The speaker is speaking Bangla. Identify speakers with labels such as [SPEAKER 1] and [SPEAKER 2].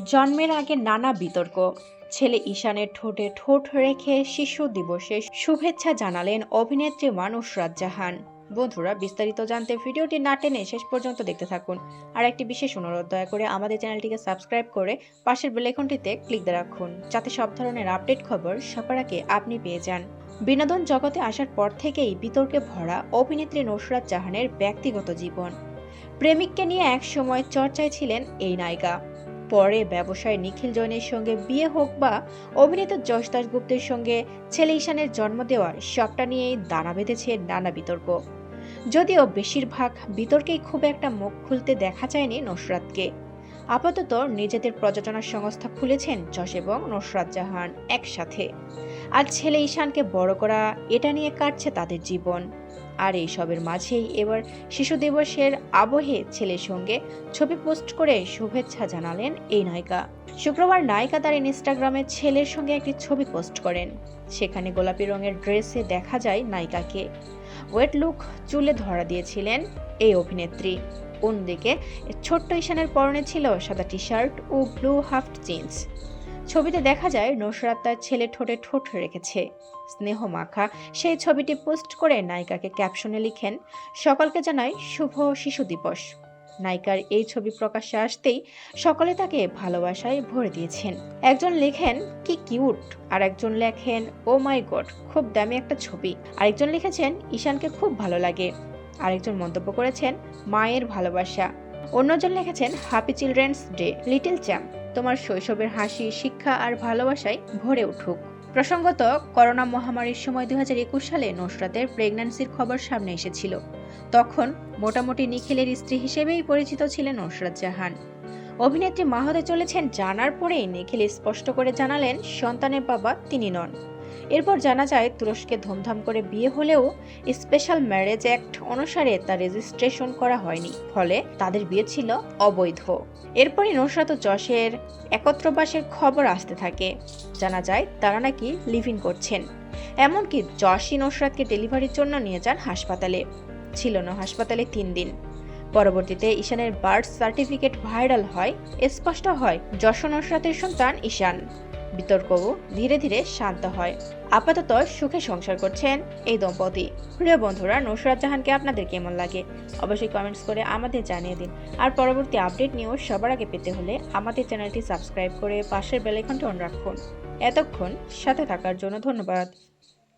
[SPEAKER 1] জন্মের আগে নানা বিতর্ক। ছেলে ঈশানের ঠোঁটে ঠোঁট রেখে শিশু দিবসে শুভেচ্ছা জানালেন অভিনেত্রী মানুষরাত জাহান বন্ধুরা, বিস্তারিত জানতে ভিডিওটি না টেনে শেষ পর্যন্ত দেখতে থাকুন। আর একটি বিশেষ অনুরোধ, দয়া করে আমাদের চ্যানেলটিকে সাবস্ক্রাইব করে পাশের বেলেকনটিতে ক্লিক দিয়ে রাখুন, যাতে সব ধরনের আপডেট খবর সবার আগে আপনি পেয়ে যান। বিনোদন জগতে আসার পর থেকেই বিতর্কে ভরা অভিনেত্রী নুসরাত জাহানের ব্যক্তিগত জীবন। প্রেমিককে নিয়ে এক সময় চর্চায় ছিলেন এই নায়িকা। পরে ব্যবসায় নিখিল জৈনের সঙ্গে বিয়ে হোক বা অভিনেতা যশ দাসগুপ্তের সঙ্গে ছেলে ঈশানের জন্ম দেওয়ার সবটা নিয়েই দানা বেঁধেছে নানা বিতর্ক। যদিও বেশিরভাগ বিতর্কেই খুব একটা মুখ খুলতে দেখা যায়নি নসরাতকে। আপাতত নিজেদের প্রযোজনা সংস্থা খুলেছেন যশ এবং নসরাত জাহান একসাথে। আর ছেলে ঈশানকে বড় করা এটা নিয়ে কাটছে তাদের জীবন। আর এইসবের মাঝেই এবার শিশু দিবসের আবহে ছেলের সঙ্গে ছবি পোস্ট করে শুভেচ্ছা জানালেন এই নায়িকা। শুক্রবার নায়িকা তার ইনস্টাগ্রামে ছেলের সঙ্গে একটি ছবি পোস্ট করেন। সেখানে গোলাপি রঙের ড্রেসে দেখা যায় নায়িকাকে। ওয়েট লুক চুলে ধরা দিয়েছিলেন এই অভিনেত্রী। অন্যদিকে ছোট্ট ঈশানের পরনে ছিল সাদা টি শার্ট ও ব্লু হাফ জিন্স। ছবিতে দেখা যায়, নসরাত তার ছেলে ঠোঁটে ঠোঁট রেখেছে। স্নেহ মাখা, সেই ছবিটি পোস্ট করে নায়িকাকে ক্যাপশনে লিখেন, সকলকে জানাই শুভ শিশু দিবস। নায়িকার এই ছবি প্রকাশ্যে আসতেই সকলে তাকে ভালোবাসায় ভরে দিয়েছেন। একজন লেখেন, কি কিউট। আর একজন লেখেন ও মাই গড খুব দামি একটা ছবি। আরেকজন লিখেছেন, ঈশানকে খুব ভালো লাগে। আরেকজন মন্তব্য করেছেন, মায়ের ভালোবাসা। অন্যজন লিখেছেন happy children's day little champ তোমার শৈশবের হাসি, শিক্ষা আর ভালোবাসায় ভরে উঠুক। প্রসঙ্গত, করোনা মহামারীর সময় দু হাজার একুশ সালে নুসরাতের প্রেগন্যান্সির খবর সামনে এসেছিল। তখন মোটামুটি নিখিলের স্ত্রী হিসেবেই পরিচিত ছিলেন নুসরাত জাহান। অভিনেত্রী মাহদে চলেছেন জানার পরেই নিখিল স্পষ্ট করে জানালেন, সন্তানের বাবা তিনি নন। এরপর জানা যায়, তুরস্কে ধুমধাম করে বিয়ে হলেও স্পেশাল ম্যারেজ অ্যাক্ট অনুসারে তা রেজিস্ট্রেশন করা হয়নি, ফলে তাদের বিয়ে ছিল অবৈধ। এরপরই নুসরাত ও যশের একত্রবাসের খবর আসতে থাকে। জানা যায়, তারা নাকি লিভ ইন করছেন। এমনকি যশই নুসরাতকে ডেলিভারির জন্য নিয়ে যান হাসপাতালে। ছিল না হাসপাতালে তিন দিন। পরবর্তীতে ঈশানের বার্থ সার্টিফিকেট ভাইরাল হয় স্পষ্ট হয় যশ নুসরাতের সন্তান ঈশান। বিতর্কও ধীরে ধীরে শান্ত হয়। আপাতত সুখে সংসার করছেন এই দম্পতি। প্রিয় বন্ধুরা, নুসরাত জাহানকে আপনাদের কেমন লাগে? অবশ্যই কমেন্টস করে আমাদের জানিয়ে দিন। আর পরবর্তী আপডেট নিউজ সবার আগে পেতে হলে আমাদের চ্যানেলটি সাবস্ক্রাইব করে পাশের বেলাইকনটি অন রাখুন। এতক্ষণ সাথে থাকার জন্য ধন্যবাদ।